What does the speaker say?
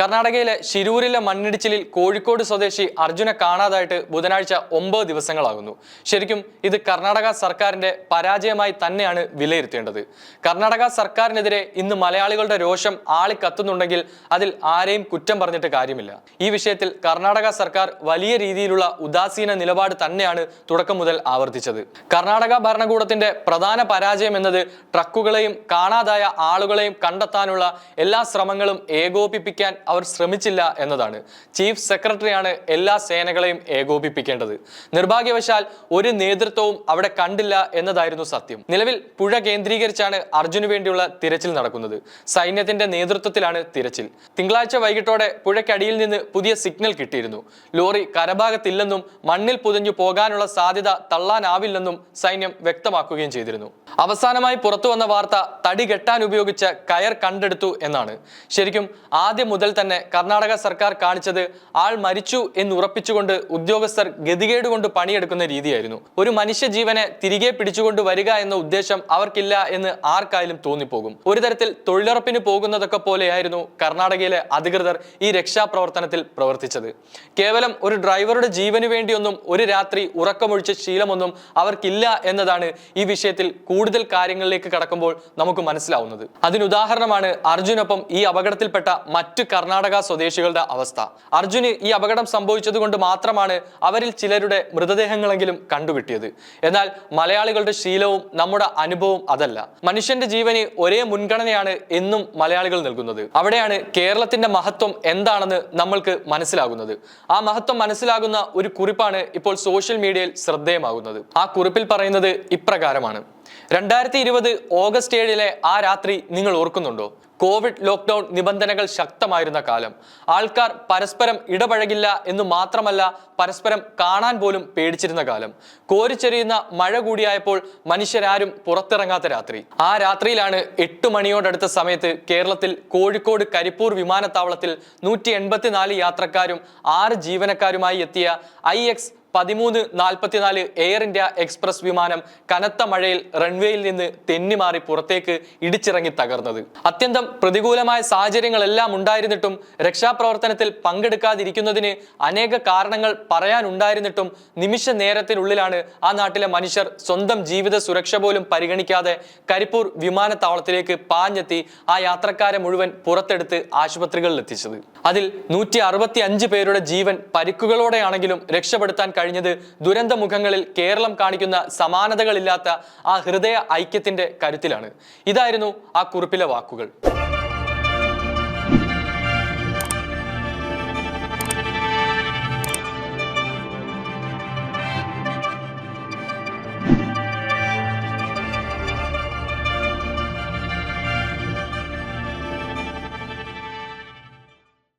കർണാടകയിലെ ശിരൂരിലെ മണ്ണിടിച്ചിലിൽ കോഴിക്കോട് സ്വദേശി അർജുനെ കാണാതായിട്ട് ബുധനാഴ്ച ഒമ്പത് ദിവസങ്ങളാകുന്നു. ശരിക്കും ഇത് കർണാടക സർക്കാരിന്റെ പരാജയമായി തന്നെയാണ് വിലയിരുത്തേണ്ടത്. കർണാടക സർക്കാരിനെതിരെ ഇന്ന് മലയാളികളുടെ രോഷം ആളിക്കത്തുന്നുണ്ടെങ്കിൽ അതിൽ ആരെയും കുറ്റം പറഞ്ഞിട്ട് കാര്യമില്ല. ഈ വിഷയത്തിൽ കർണാടക സർക്കാർ വലിയ രീതിയിലുള്ള ഉദാസീന നിലപാട് തന്നെയാണ് തുടക്കം മുതൽ ആവർത്തിച്ചത്. കർണാടക ഭരണകൂടത്തിന്റെ പ്രധാന പരാജയം എന്നത് ട്രക്കുകളെയും കാണാതായ ആളുകളെയും കണ്ടെത്താനുള്ള എല്ലാ ശ്രമങ്ങളും ഏകോപിപ്പിക്കാൻ അവർ ശ്രമിച്ചില്ല എന്നതാണ്. ചീഫ് സെക്രട്ടറിയാണ് എല്ലാ സേനകളെയും ഏകോപിപ്പിക്കേണ്ടത്. നിർഭാഗ്യവശാൽ ഒരു നേതൃത്വവും അവിടെ കണ്ടില്ല എന്നതായിരുന്നു സത്യം. നിലവിൽ പുഴ കേന്ദ്രീകരിച്ചാണ് അർജുന് വേണ്ടിയുള്ള തിരച്ചിൽ നടക്കുന്നത്. സൈന്യത്തിന്റെ നേതൃത്വത്തിലാണ് തിരച്ചിൽ. തിങ്കളാഴ്ച വൈകിട്ടോടെ പുഴയ്ക്കടിയിൽ നിന്ന് പുതിയ സിഗ്നൽ കിട്ടിയിരുന്നു. ലോറി കരഭാഗത്തില്ലെന്നും മണ്ണിൽ പുതഞ്ഞു പോകാനുള്ള സാധ്യത തള്ളാനാവില്ലെന്നും സൈന്യം വ്യക്തമാക്കുകയും ചെയ്തിരുന്നു. അവസാനമായി പുറത്തു വന്ന വാർത്ത തടി കെട്ടാൻ ഉപയോഗിച്ച കയർ കണ്ടെടുത്തു എന്നാണ്. ശരിക്കും ആദ്യം മുതൽ തന്നെ കർണാടക സർക്കാർ കാണിച്ചത് ആൾ മരിച്ചു എന്ന് ഉറപ്പിച്ചുകൊണ്ട് ഉദ്യോഗസ്ഥർ ഗതികേട് കൊണ്ട് പണിയെടുക്കുന്ന രീതിയായിരുന്നു. ഒരു മനുഷ്യജീവനെ തിരികെ പിടിച്ചുകൊണ്ട് വരിക എന്ന ഉദ്ദേശം അവർക്കില്ല എന്ന് ആർക്കായാലും തോന്നിപ്പോകും. ഒരു തരത്തിൽ തൊഴിലുറപ്പിന് പോകുന്നതൊക്കെ പോലെയായിരുന്നു കർണാടകയിലെ അധികൃതർ ഈ രക്ഷാപ്രവർത്തനത്തിൽ പ്രവർത്തിച്ചത്. കേവലം ഒരു ഡ്രൈവറുടെ ജീവന് വേണ്ടിയൊന്നും ഒരു രാത്രി ഉറക്കമൊഴിച്ച ശീലമൊന്നും അവർക്കില്ല എന്നതാണ് ഈ വിഷയത്തിൽ കൂടുതൽ കാര്യങ്ങളിലേക്ക് കടക്കുമ്പോൾ നമുക്ക് മനസ്സിലാവുന്നത്. അതിനുദാഹരണമാണ് അർജുനൊപ്പം ഈ അപകടത്തിൽപ്പെട്ട മറ്റു കർണാടക സ്വദേശികളുടെ അവസ്ഥ. അർജുന് ഈ അപകടം സംഭവിച്ചത് കൊണ്ട് മാത്രമാണ് അവരിൽ ചിലരുടെ മൃതദേഹങ്ങളെങ്കിലും കണ്ടുകിട്ടിയത്. എന്നാൽ മലയാളികളുടെ ശീലവും നമ്മുടെ അനുഭവവും അതല്ല. മനുഷ്യന്റെ ജീവന് ഒരേ മുൻഗണനയാണ് എന്നും മലയാളികൾ നൽകുന്നത്. അവിടെയാണ് കേരളത്തിന്റെ മഹത്വം എന്താണെന്ന് നമ്മൾക്ക് മനസ്സിലാകുന്നത്. ആ മഹത്വം മനസ്സിലാകുന്ന ഒരു കുറിപ്പാണ് ഇപ്പോൾ സോഷ്യൽ മീഡിയയിൽ ശ്രദ്ധേയമാകുന്നത്. ആ കുറിപ്പിൽ പറയുന്നത് ഇപ്രകാരമാണ്. രണ്ടായിരത്തി ഇരുപത് ഓഗസ്റ്റ് ഏഴിലെ ആ രാത്രി നിങ്ങൾ ഓർക്കുന്നുണ്ടോ? കോവിഡ് ലോക്ക്ഡൌൺ നിബന്ധനകൾ ശക്തമായിരുന്ന കാലം. ആൾക്കാർ പരസ്പരം ഇടപഴകില്ല എന്ന് മാത്രമല്ല പരസ്പരം കാണാൻ പോലും പേടിച്ചിരുന്ന കാലം. കോരിച്ചെറിയുന്ന മഴ കൂടിയായപ്പോൾ മനുഷ്യരാരും പുറത്തിറങ്ങാത്ത രാത്രി. ആ രാത്രിയിലാണ് എട്ട് മണിയോടടുത്ത സമയത്ത് കേരളത്തിൽ കോഴിക്കോട് കരിപ്പൂർ വിമാനത്താവളത്തിൽ നൂറ്റി യാത്രക്കാരും ആറ് ജീവനക്കാരുമായി എത്തിയ ഐ പതിമൂന്ന് നാൽപ്പത്തിനാല് എയർ ഇന്ത്യ എക്സ്പ്രസ് വിമാനം കനത്ത മഴയിൽ റൺവേയിൽ നിന്ന് തെന്നിമാറി പുറത്തേക്ക് ഇടിച്ചിറങ്ങി തകർന്നത്. അത്യന്തം പ്രതികൂലമായ സാഹചര്യങ്ങളെല്ലാം ഉണ്ടായിരുന്നിട്ടും രക്ഷാപ്രവർത്തനത്തിൽ പങ്കെടുക്കാതിരിക്കുന്നതിന് അനേക കാരണങ്ങൾ പറയാനുണ്ടായിരുന്നിട്ടും നിമിഷ നേരത്തിനുള്ളിലാണ് ആ നാട്ടിലെ മനുഷ്യർ സ്വന്തം ജീവിത സുരക്ഷ പോലും പരിഗണിക്കാതെ കരിപ്പൂർ വിമാനത്താവളത്തിലേക്ക് പാഞ്ഞെത്തി ആ യാത്രക്കാരെ മുഴുവൻ പുറത്തെടുത്ത് ആശുപത്രികളിൽ എത്തിച്ചത് അതിൽ നൂറ്റി പേരുടെ ജീവൻ പരിക്കുകളോടെയാണെങ്കിലും രക്ഷപ്പെടുത്താൻ കഴിഞ്ഞത് ദുരന്ത മുഖങ്ങളിൽ കേരളം കാണിക്കുന്ന സമാനതകളില്ലാത്ത ആ ഹൃദയ ഐക്യത്തിന്റെ കരുത്തിലാണ്. ഇതായിരുന്നു ആ കുറിപ്പിലെ വാക്കുകൾ.